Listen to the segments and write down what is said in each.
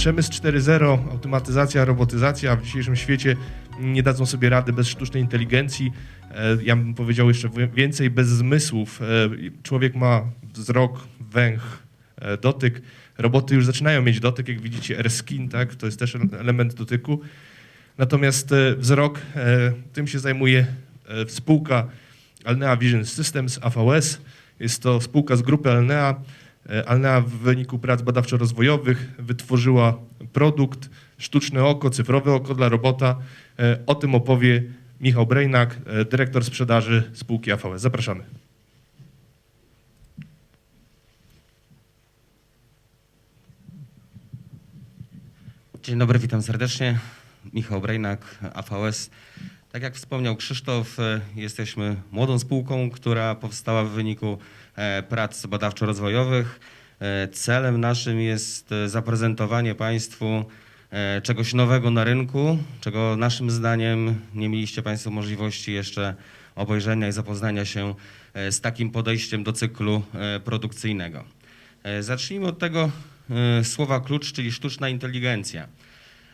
Przemysł 4.0, automatyzacja, robotyzacja w dzisiejszym świecie nie dadzą sobie rady bez sztucznej inteligencji. E, Ja bym powiedział jeszcze wi- więcej, bez zmysłów. E, Człowiek ma wzrok, węch, e, dotyk. Roboty już zaczynają mieć dotyk, jak widzicie, AirSkin, tak? to jest też element dotyku. Natomiast wzrok, tym się zajmuje spółka Alnea Vision Systems, AVS. Jest to spółka z grupy Alnea. E, Alnea w wyniku prac badawczo-rozwojowych wytworzyła produkt, sztuczne oko, cyfrowe oko dla robota. E, O tym opowie Michał Brejnak, e, dyrektor sprzedaży spółki AVS. Zapraszamy. Dzień dobry, witam serdecznie. Michał Brejnak, AVS. Tak jak wspomniał Krzysztof, jesteśmy młodą spółką, która powstała w wyniku prac badawczo-rozwojowych. E, Celem naszym jest e, zaprezentowanie Państwu e, czegoś nowego na rynku, czego naszym zdaniem nie mieliście Państwo możliwości jeszcze obejrzenia i zapoznania się e, z takim podejściem do cyklu e, produkcyjnego. E, Zacznijmy od tego e, słowa klucz, czyli sztuczna inteligencja.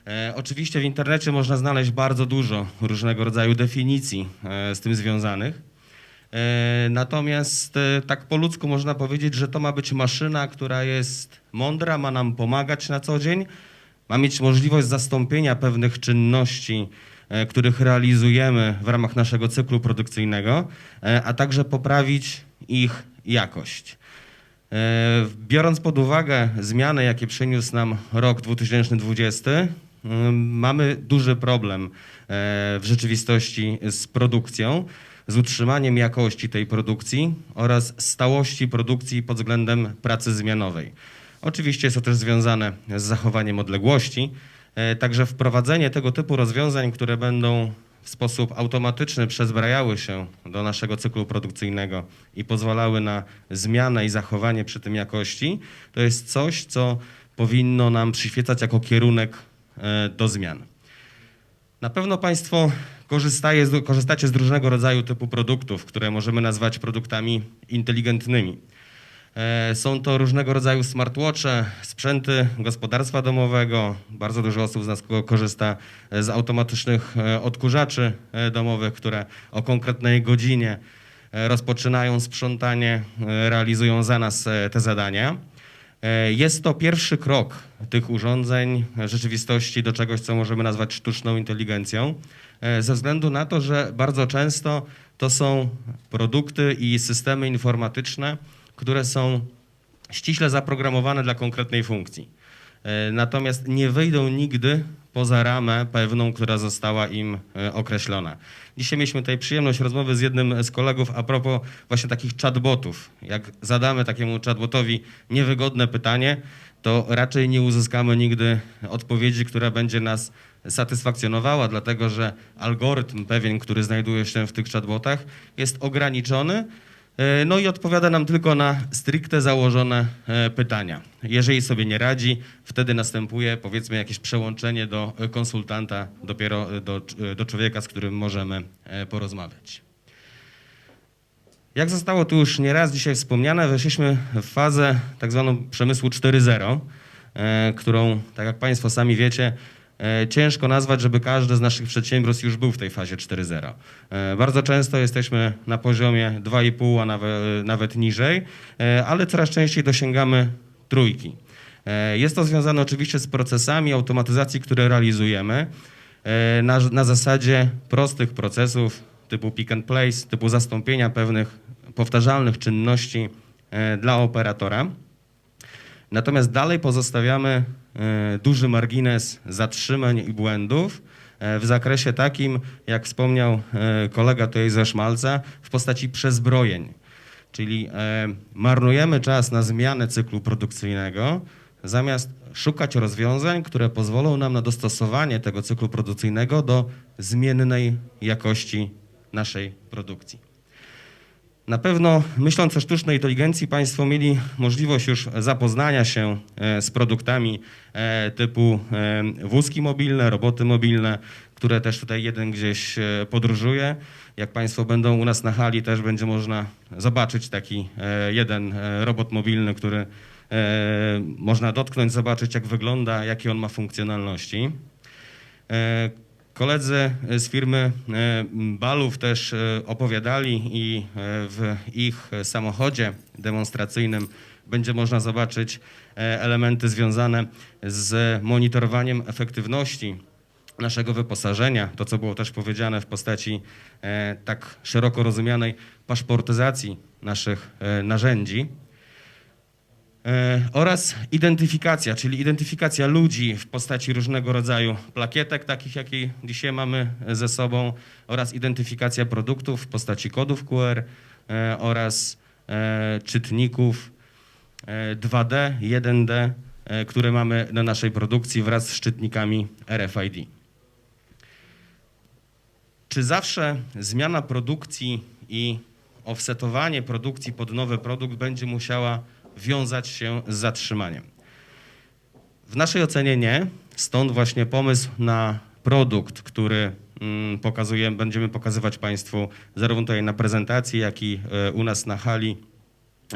E, Oczywiście w internecie można znaleźć bardzo dużo różnego rodzaju definicji e, z tym związanych. E, Natomiast e, tak po ludzku można powiedzieć, że to ma być maszyna, która jest mądra, ma nam pomagać na co dzień, ma mieć możliwość zastąpienia pewnych czynności, e, których realizujemy w ramach naszego cyklu produkcyjnego, a także poprawić ich jakość. Biorąc pod uwagę zmiany, jakie przyniósł nam rok 2020, ym, mamy duży problem w rzeczywistości z produkcją, z utrzymaniem jakości tej produkcji oraz stałości produkcji pod względem pracy zmianowej. Oczywiście jest to też związane z zachowaniem odległości, e, także wprowadzenie tego typu rozwiązań, które będą w sposób automatyczny przezbrajały się do naszego cyklu produkcyjnego i pozwalały na zmianę i zachowanie przy tym jakości, to jest coś, co powinno nam przyświecać jako kierunek e, do zmian. Na pewno Państwo korzystaje z, korzystacie z różnego rodzaju typu produktów, które możemy nazwać produktami inteligentnymi. E, Są to różnego rodzaju smartwatche, sprzęty gospodarstwa domowego. Bardzo dużo osób z nas ko- korzysta e, z automatycznych e, odkurzaczy domowych, które o konkretnej godzinie rozpoczynają sprzątanie, realizują za nas te zadania. Jest to pierwszy krok tych urządzeń rzeczywistości do czegoś, co możemy nazwać sztuczną inteligencją, ze względu na to, że bardzo często to są produkty i systemy informatyczne, które są ściśle zaprogramowane dla konkretnej funkcji. E, Natomiast nie wyjdą nigdy poza ramę pewną, która została im e, określona. Dzisiaj mieliśmy tutaj przyjemność rozmowy z jednym z kolegów a propos właśnie takich chatbotów. Jak zadamy takiemu chatbotowi niewygodne pytanie, to raczej nie uzyskamy nigdy odpowiedzi, która będzie nas satysfakcjonowała, dlatego że algorytm pewien, który znajduje się w tych chatbotach, jest ograniczony E, No i odpowiada nam tylko na stricte założone e, pytania. Jeżeli sobie nie radzi, wtedy następuje powiedzmy jakieś przełączenie do e, konsultanta, dopiero do, do człowieka, z którym możemy porozmawiać. Jak zostało tu już nieraz dzisiaj wspomniane, weszliśmy w fazę tak zwaną przemysłu 4.0, e, którą, tak jak Państwo sami wiecie, ciężko nazwać, żeby każdy z naszych przedsiębiorstw już był w tej fazie 4.0. E, Bardzo często jesteśmy na poziomie 2,5, a nawet, nawet niżej, e, ale coraz częściej dosięgamy trójki. E, Jest to związane oczywiście z procesami automatyzacji, które realizujemy e, na, na zasadzie prostych procesów typu pick and place, typu zastąpienia pewnych powtarzalnych czynności e, dla operatora. Natomiast dalej pozostawiamy e, duży margines zatrzymań i błędów e, w zakresie takim, jak wspomniał e, kolega tutaj ze Szmalca, w postaci przezbrojeń. Czyli e, marnujemy czas na zmianę cyklu produkcyjnego, zamiast szukać rozwiązań, które pozwolą nam na dostosowanie tego cyklu produkcyjnego do zmiennej jakości naszej produkcji. Na pewno myśląc o sztucznej inteligencji, Państwo mieli możliwość już zapoznania się e, z produktami e, typu e, wózki mobilne, roboty mobilne, które też tutaj jeden gdzieś podróżuje. Jak Państwo będą u nas na hali, też będzie można zobaczyć taki jeden robot mobilny, który można dotknąć, zobaczyć jak wygląda, jakie on ma funkcjonalności. Koledzy z firmy e, Balów też e, opowiadali i e, w ich samochodzie demonstracyjnym będzie można zobaczyć elementy związane z monitorowaniem efektywności naszego wyposażenia. To, co było też powiedziane w postaci tak szeroko rozumianej paszportyzacji naszych narzędzi. E, oraz identyfikacja, czyli identyfikacja ludzi w postaci różnego rodzaju plakietek, takich jakie dzisiaj mamy ze sobą, oraz identyfikacja produktów w postaci kodów QR e, oraz e, czytników e, 2D, 1D, e, które mamy na naszej produkcji wraz z szczytnikami RFID. Czy zawsze zmiana produkcji i offsetowanie produkcji pod nowy produkt będzie musiała wiązać się z zatrzymaniem? W naszej ocenie nie. Stąd właśnie pomysł na produkt, który mm, pokazuje, będziemy pokazywać Państwu zarówno tutaj na prezentacji, jak i e, u nas na hali.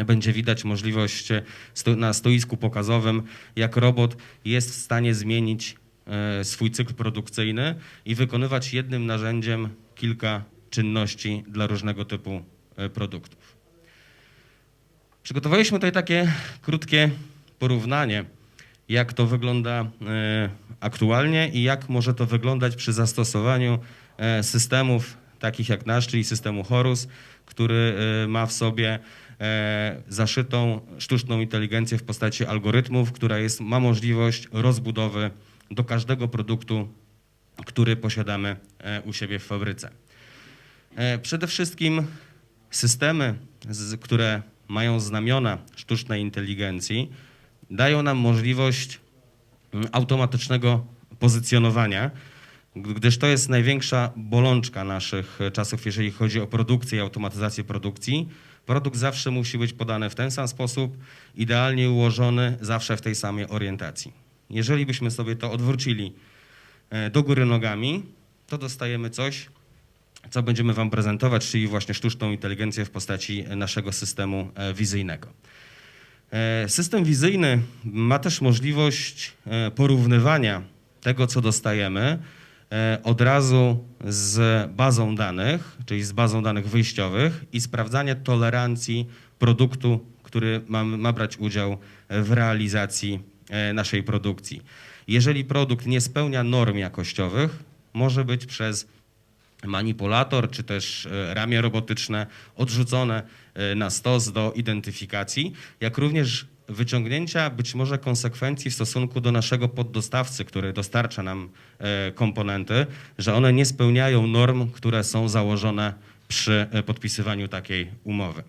Będzie widać możliwość e, na stoisku pokazowym, jak robot jest w stanie zmienić e, swój cykl produkcyjny i wykonywać jednym narzędziem kilka czynności dla różnego typu produktów. Przygotowaliśmy tutaj takie krótkie porównanie, jak to wygląda e, aktualnie i jak może to wyglądać przy zastosowaniu e, systemów takich jak nasz, czyli systemu Horus, który e, ma w sobie zaszytą sztuczną inteligencję w postaci algorytmów, która jest, ma możliwość rozbudowy do każdego produktu, który posiadamy u siebie w fabryce. Przede wszystkim systemy, które mają znamiona sztucznej inteligencji, dają nam możliwość mm, automatycznego pozycjonowania, gdyż to jest największa bolączka naszych czasów, jeżeli chodzi o produkcję i automatyzację produkcji. Produkt zawsze musi być podany w ten sam sposób, idealnie ułożony, zawsze w tej samej orientacji. Jeżeli byśmy sobie to odwrócili e, do góry nogami, to dostajemy coś, co będziemy Wam prezentować, czyli właśnie sztuczną inteligencję w postaci naszego systemu e, wizyjnego. E, System wizyjny ma też możliwość e, porównywania tego, co dostajemy od razu z bazą danych, czyli z bazą danych wyjściowych i sprawdzania tolerancji produktu, który ma, ma brać udział w realizacji naszej produkcji. Jeżeli produkt nie spełnia norm jakościowych, może być przez manipulator czy też e, ramię robotyczne odrzucone e, na stos do identyfikacji, jak również wyciągnięcia być może konsekwencji w stosunku do naszego poddostawcy, który dostarcza nam e, komponenty, że one nie spełniają norm, które są założone przy podpisywaniu takiej umowy.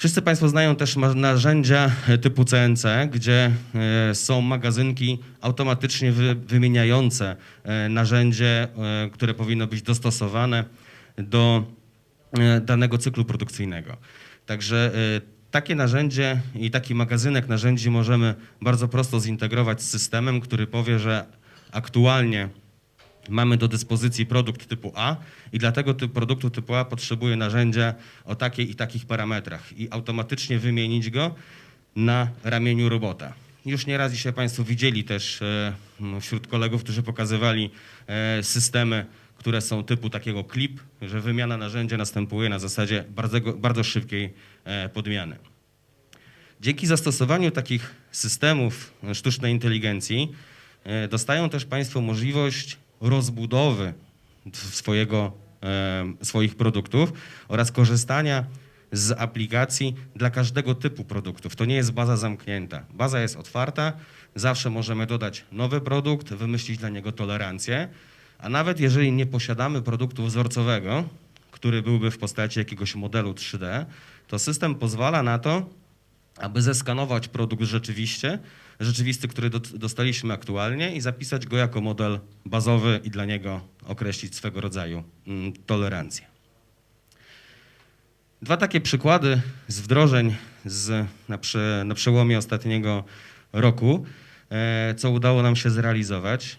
Wszyscy Państwo znają też narzędzia e, typu CNC, gdzie e, są magazynki automatycznie wy, wymieniające e, narzędzie, które powinno być dostosowane do danego cyklu produkcyjnego. Także takie narzędzie i taki magazynek narzędzi możemy bardzo prosto zintegrować z systemem, który powie, że aktualnie mamy do dyspozycji produkt typu A i dlatego produktu typu A potrzebuje narzędzia o takiej i takich parametrach i automatycznie wymienić go na ramieniu robota. Już nieraz dzisiaj Państwo widzieli też e, m, wśród kolegów, którzy pokazywali e, systemy, które są typu takiego clip, że wymiana narzędzia następuje na zasadzie bardzo, bardzo szybkiej e, podmiany. Dzięki zastosowaniu takich systemów sztucznej inteligencji dostają też Państwo możliwość rozbudowy swojego, swoich produktów oraz korzystania z aplikacji dla każdego typu produktów. To nie jest baza zamknięta. Baza jest otwarta, zawsze możemy dodać nowy produkt, wymyślić dla niego tolerancję, a nawet jeżeli nie posiadamy produktu wzorcowego, który byłby w postaci jakiegoś modelu 3D, to system pozwala na to, aby zeskanować produkt rzeczywiście, rzeczywisty, który do, dostaliśmy aktualnie i zapisać go jako model bazowy i dla niego określić swego rodzaju mm, tolerancję. Dwa takie przykłady z wdrożeń z, na, prze, na przełomie ostatniego roku, e, co udało nam się zrealizować.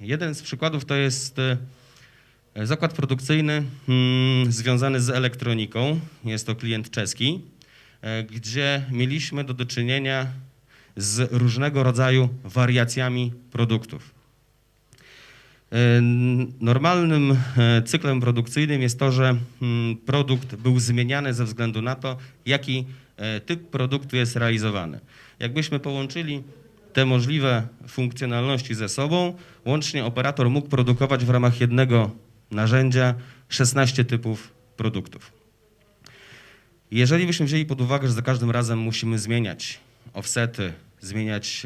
Jeden z przykładów to jest e, zakład produkcyjny mm, związany z elektroniką. Jest to klient czeski. E, gdzie mieliśmy do, czynienia z różnego rodzaju wariacjami produktów. E, Normalnym e, cyklem produkcyjnym jest to, że mm, produkt był zmieniany ze względu na to, jaki typ produktu jest realizowany. Jakbyśmy połączyli te możliwe funkcjonalności ze sobą, łącznie operator mógł produkować w ramach jednego narzędzia 16 typów produktów. Jeżeli byśmy wzięli pod uwagę, że za każdym razem musimy zmieniać offsety, zmieniać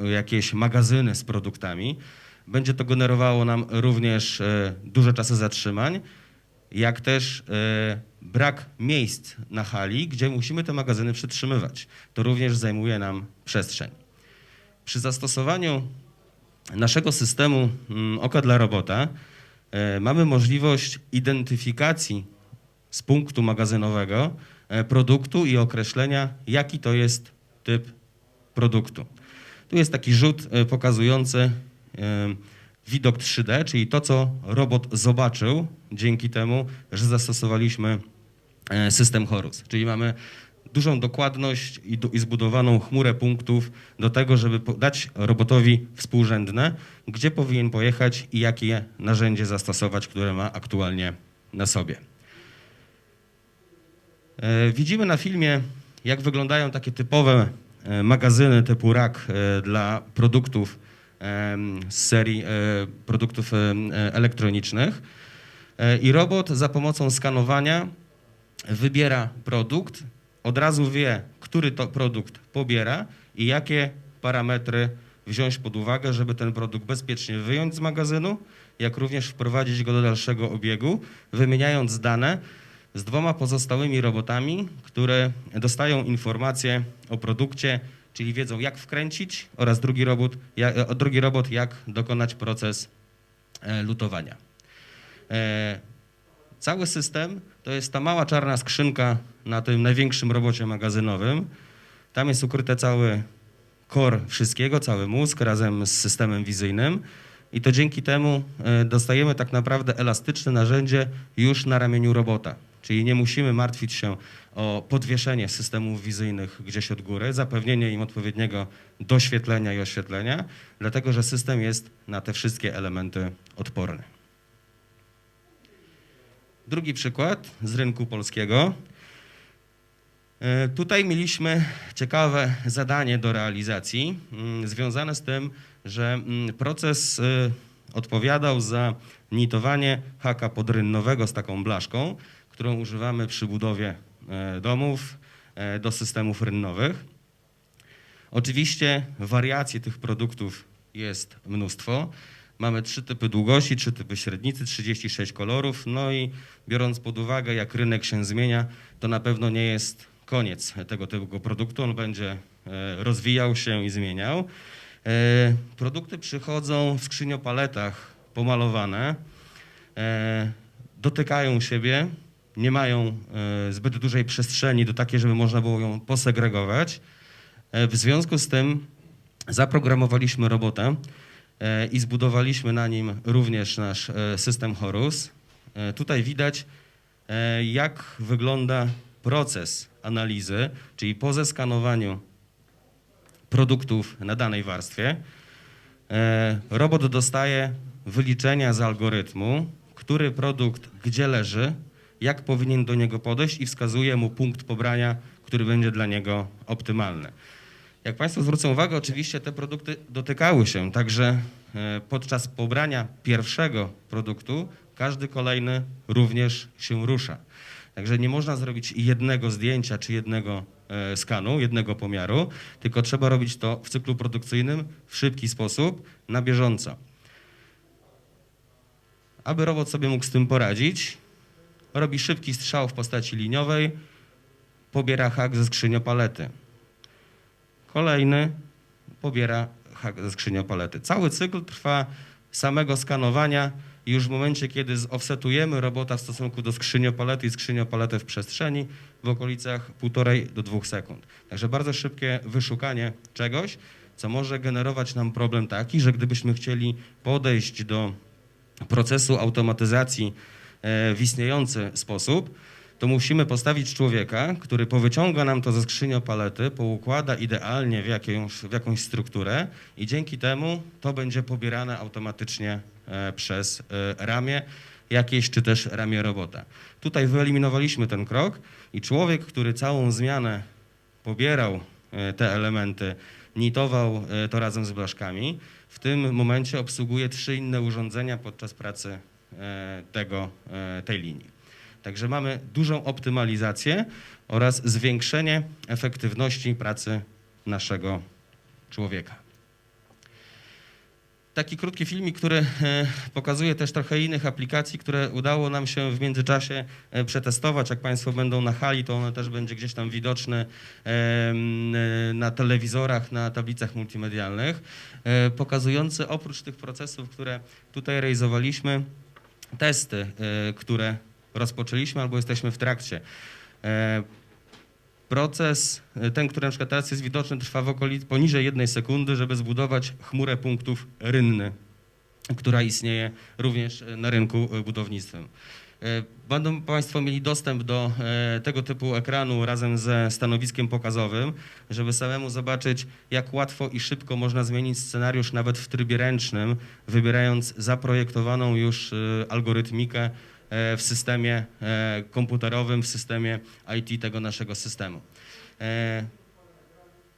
e, jakieś magazyny z produktami, będzie to generowało nam również e, duże czasy zatrzymań, jak też e, brak miejsc na hali, gdzie musimy te magazyny przytrzymywać. To również zajmuje nam przestrzeń. Przy zastosowaniu naszego systemu mm, oka dla robota mamy możliwość identyfikacji z punktu magazynowego e, produktu i określenia, jaki to jest typ produktu. Tu jest taki rzut e, pokazujący e, widok 3D, czyli to, co robot zobaczył dzięki temu, że zastosowaliśmy system Horus. Czyli mamy dużą dokładność i, i zbudowaną chmurę punktów do tego, żeby dać robotowi współrzędne, gdzie powinien pojechać i jakie narzędzie zastosować, które ma aktualnie na sobie. E, Widzimy na filmie, jak wyglądają takie typowe e, magazyny typu rack e, dla produktów z serii produktów elektronicznych. I robot za pomocą skanowania wybiera produkt, od razu wie, który to produkt pobiera i jakie parametry wziąć pod uwagę, żeby ten produkt bezpiecznie wyjąć z magazynu, jak również wprowadzić go do dalszego obiegu, wymieniając dane z dwoma pozostałymi robotami, które dostają informacje o produkcie, czyli wiedzą jak wkręcić oraz drugi robot, jak, e, drugi robot jak dokonać proces e, lutowania. E, Cały system to jest ta mała czarna skrzynka na tym największym robocie magazynowym. Tam jest ukryty cały core wszystkiego, cały mózg razem z systemem wizyjnym. I to dzięki temu dostajemy tak naprawdę elastyczne narzędzie już na ramieniu robota. Czyli nie musimy martwić się o podwieszenie systemów wizyjnych gdzieś od góry, zapewnienie im odpowiedniego doświetlenia i oświetlenia, dlatego że system jest na te wszystkie elementy odporny. Drugi przykład z rynku polskiego. E, Tutaj mieliśmy ciekawe zadanie do realizacji, mm, związane z tym, że mm, proces y, odpowiadał za nitowanie haka podrynnowego z taką blaszką, którą używamy przy budowie e, domów e, do systemów rynnowych. Oczywiście wariacji tych produktów jest mnóstwo. Mamy trzy typy długości, trzy typy średnicy, 36 kolorów. No i biorąc pod uwagę, jak rynek się zmienia, to na pewno nie jest koniec tego typu produktu. On będzie e, rozwijał się i zmieniał. Produkty przychodzą w skrzyniopaletach pomalowane, dotykają siebie, nie mają e, zbyt dużej przestrzeni do takiej, żeby można było ją posegregować. E, W związku z tym zaprogramowaliśmy robotę e, i zbudowaliśmy na nim również nasz system Horus. Tutaj widać, jak wygląda proces analizy, czyli po zeskanowaniu produktów na danej warstwie, robot dostaje wyliczenia z algorytmu, który produkt gdzie leży, jak powinien do niego podejść i wskazuje mu punkt pobrania, który będzie dla niego optymalny. Jak Państwo zwrócą uwagę, oczywiście te produkty dotykały się, także e, podczas pobrania pierwszego produktu każdy kolejny również się rusza. Także nie można zrobić jednego zdjęcia czy jednego e, skanu, jednego pomiaru, tylko trzeba robić to w cyklu produkcyjnym w szybki sposób, na bieżąco. Aby robot sobie mógł z tym poradzić, robi szybki strzał w postaci liniowej, pobiera hak ze skrzyniopalety. Kolejny pobiera hak ze skrzyniopalety. Cały cykl trwa samego skanowania i już w momencie, kiedy zoffsetujemy robota w stosunku do skrzyniopalety i skrzyniopaletę w przestrzeni w okolicach 1,5 do 2 sekund. Także bardzo szybkie wyszukanie czegoś, co może generować nam problem taki, że gdybyśmy chcieli podejść do procesu automatyzacji w istniejący sposób, to musimy postawić człowieka, który powyciąga nam to ze skrzyni palety, poukłada idealnie w jakąś, w jakąś strukturę i dzięki temu to będzie pobierane automatycznie e, przez e, ramię jakieś, czy też ramię robota. Tutaj wyeliminowaliśmy ten krok i człowiek, który całą zmianę pobierał e, te elementy, nitował e, to razem z blaszkami, w tym momencie obsługuje trzy inne urządzenia podczas pracy e, tego, e, tej linii. Także mamy dużą optymalizację oraz zwiększenie efektywności pracy naszego człowieka. Taki krótki filmik, który e, pokazuje też trochę innych aplikacji, które udało nam się w międzyczasie e, przetestować. Jak Państwo będą na hali, to one też będzie gdzieś tam widoczne e, na telewizorach, na tablicach multimedialnych, e, pokazujący oprócz tych procesów, które tutaj realizowaliśmy, testy, e, które rozpoczęliśmy albo jesteśmy w trakcie. E, Proces, e, ten, który na przykład teraz jest widoczny, trwa w okolicy poniżej jednej sekundy, żeby zbudować chmurę punktów rynny, która istnieje również na rynku budownictwem. E, Będą Państwo mieli dostęp do e, tego typu ekranu razem ze stanowiskiem pokazowym, żeby samemu zobaczyć, jak łatwo i szybko można zmienić scenariusz nawet w trybie ręcznym, wybierając zaprojektowaną już e, algorytmikę e, w systemie e, komputerowym, w systemie IT tego naszego systemu. E,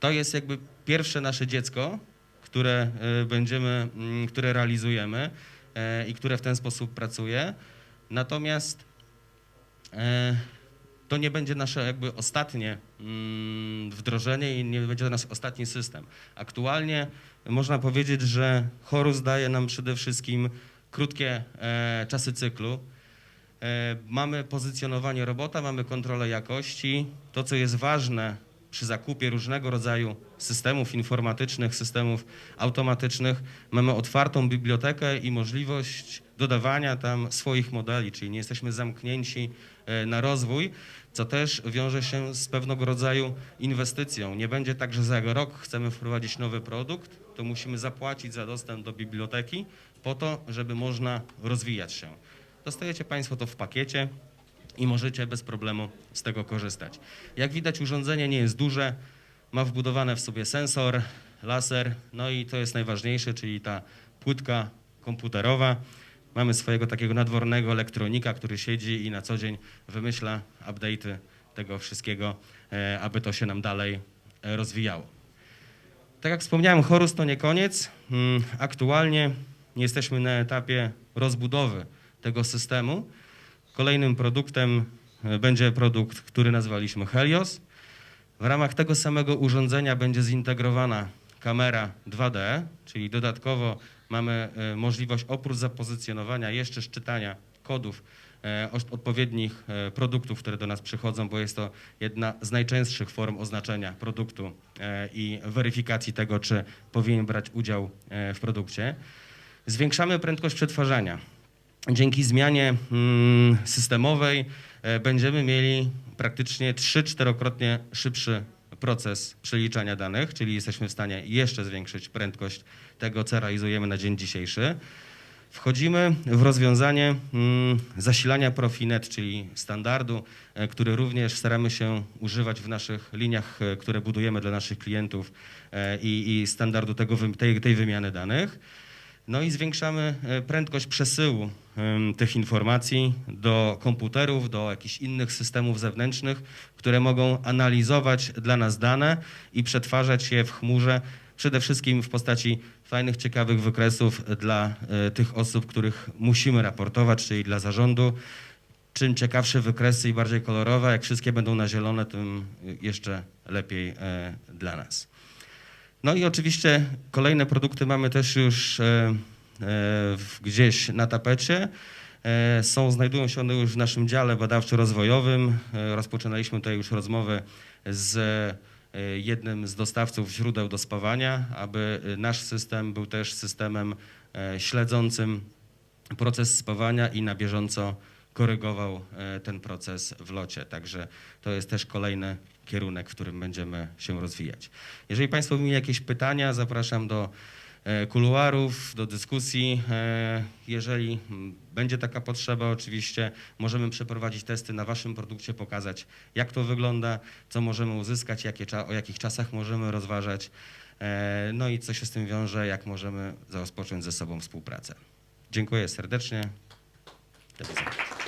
To jest jakby pierwsze nasze dziecko, które e, będziemy, które realizujemy e, i które w ten sposób pracuje. Natomiast e, to nie będzie nasze jakby ostatnie mm, wdrożenie i nie będzie to nasz ostatni system. Aktualnie można powiedzieć, że Horus daje nam przede wszystkim krótkie e, czasy cyklu. E, Mamy pozycjonowanie robota, mamy kontrolę jakości. To, co jest ważne przy zakupie różnego rodzaju systemów informatycznych, systemów automatycznych, mamy otwartą bibliotekę i możliwość dodawania tam swoich modeli, czyli nie jesteśmy zamknięci e, na rozwój, co też wiąże się z pewnego rodzaju inwestycją. Nie będzie tak, że za rok chcemy wprowadzić nowy produkt, to musimy zapłacić za dostęp do biblioteki po to, żeby można rozwijać się. Dostajecie Państwo to w pakiecie i możecie bez problemu z tego korzystać. Jak widać, urządzenie nie jest duże, ma wbudowane w sobie sensor, laser, no i to jest najważniejsze, czyli ta płytka komputerowa. Mamy swojego takiego nadwornego elektronika, który siedzi i na co dzień wymyśla update'y tego wszystkiego, e, aby to się nam dalej e, rozwijało. Tak jak wspomniałem, Horus to nie koniec. Mm, Aktualnie jesteśmy na etapie rozbudowy tego systemu. Kolejnym produktem e, będzie produkt, który nazwaliśmy Helios. W ramach tego samego urządzenia będzie zintegrowana kamera 2D, czyli dodatkowo mamy e, możliwość oprócz zapozycjonowania jeszcze szczytania kodów e, odpowiednich produktów, które do nas przychodzą, bo jest to jedna z najczęstszych form oznaczenia produktu i weryfikacji tego, czy powinien brać udział w produkcie. Zwiększamy prędkość przetwarzania. Dzięki zmianie mm, systemowej e, będziemy mieli praktycznie 3-4krotnie szybszy proces przeliczania danych, czyli jesteśmy w stanie jeszcze zwiększyć prędkość tego, co realizujemy na dzień dzisiejszy. Wchodzimy w rozwiązanie mm, zasilania Profinet, czyli standardu, e, który również staramy się używać w naszych liniach, e, które budujemy dla naszych klientów i, i standardu tego, tej, tej wymiany danych. No i zwiększamy e, prędkość przesyłu tych informacji do komputerów, do jakichś innych systemów zewnętrznych, które mogą analizować dla nas dane i przetwarzać je w chmurze, przede wszystkim w postaci fajnych, ciekawych wykresów dla e, tych osób, których musimy raportować, czyli dla zarządu. Czym ciekawsze wykresy i bardziej kolorowe, jak wszystkie będą na zielono, tym jeszcze lepiej e, dla nas. No i oczywiście kolejne produkty mamy też już e, e, gdzieś na tapecie. E, Są, znajdują się one już w naszym dziale badawczo-rozwojowym. Rozpoczynaliśmy tutaj już rozmowę z jednym z dostawców źródeł do spawania, aby nasz system był też systemem śledzącym proces spawania i na bieżąco korygował e, ten proces w locie. Także to jest też kolejny kierunek, w którym będziemy się rozwijać. Jeżeli Państwo mieli jakieś pytania, zapraszam do e, kuluarów, do dyskusji. E, Jeżeli będzie taka potrzeba, oczywiście możemy przeprowadzić testy na waszym produkcie, pokazać jak to wygląda, co możemy uzyskać, jakie, o jakich czasach możemy rozważać, no i co się z tym wiąże, jak możemy rozpocząć ze sobą współpracę. Dziękuję serdecznie. Do widzenia.